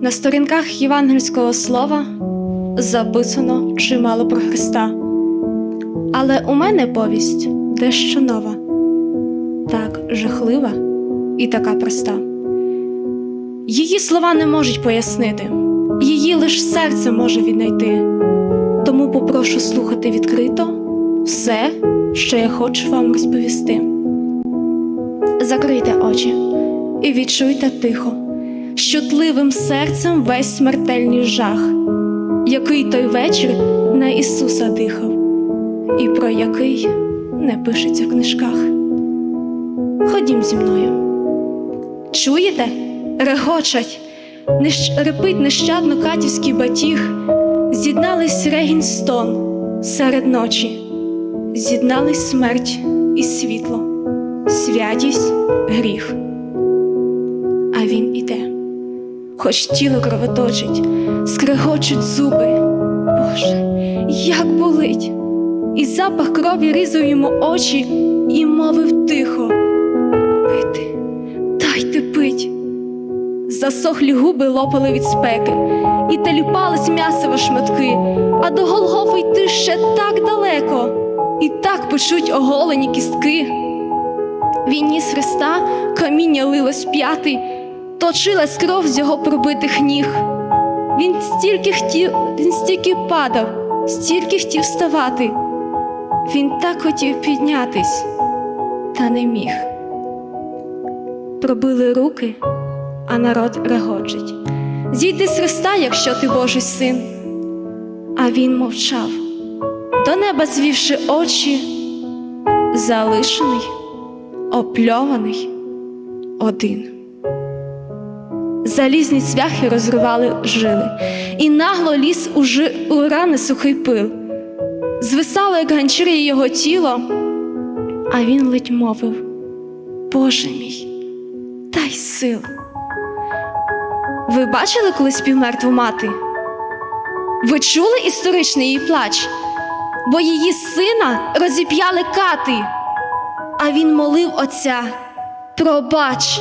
На сторінках євангельського слова записано чимало про Христа. Але у мене повість дещо нова, так жахлива і така проста. Її слова не можуть пояснити, її лиш серце може віднайти. Тому попрошу слухати відкрито все, що я хочу вам розповісти. Закрийте очі і відчуйте тихо, з чутливим серцем весь смертельний жах, який той вечір на Ісуса дихав, і про який не пишеться в книжках. Ходім зі мною. Чуєте? Регочать, нещ... репить нещадно катівський батіг, з'єднались регінь стон серед ночі, з'єднались смерть і світло, святість, гріх. Хоч тіло кровоточить, скрегочуть зуби. Боже, як болить! І запах крові різав йому очі і мовив тихо. Пити, дайте пить. Засохлі губи лопали від спеки, і теліпались м'ясові шматки, а до Голгофи йти ще так далеко, і так почуть оголені кістки. Він ніс Христа, каміння лилось п'ятий, точилась кров з його пробитих ніг. Він стільки хотів, він стільки падав, стільки хотів вставати. Він так хотів піднятись, та не міг. Пробили руки, а народ регочить. Зійди з Христа, якщо ти Божий син. А він мовчав, до неба звівши очі, залишений, опльований, один. Залізні цвяхи розривали жили, і нагло ліз у, жи... у рани сухий пил. Звисало, як ганчір'я його тіло, а він ледь мовив: Боже мій, дай сил. Ви бачили колись півмертву мати? Ви чули історичний її плач? Бо її сина розіп'яли кати, а він молив отця пробач.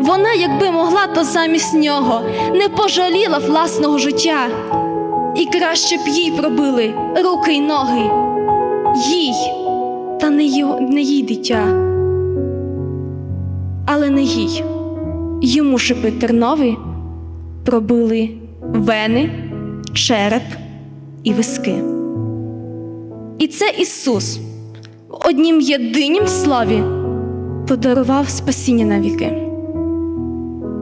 Вона, якби могла, то замість нього не пожаліла власного життя, і краще б їй пробили руки й ноги, їй, та не, його, не їй дитя, але не їй. Йому шипи тернові пробили вени, череп і виски. І це Ісус в однім єдинім слові подарував спасіння на віки.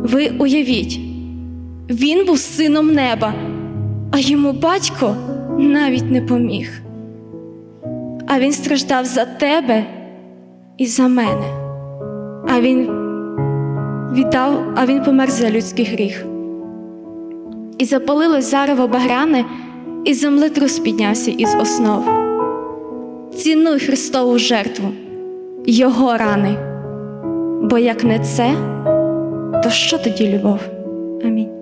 Ви уявіть, він був сином неба, а йому батько навіть не поміг. А він страждав за тебе і за мене. А він віддав, а він помер за людський гріх. І запалилось зарево багряне, і землетрус піднявся із основ. Цінуй Христову жертву, Його рани, бо як не це, то що тоді любов? Амінь.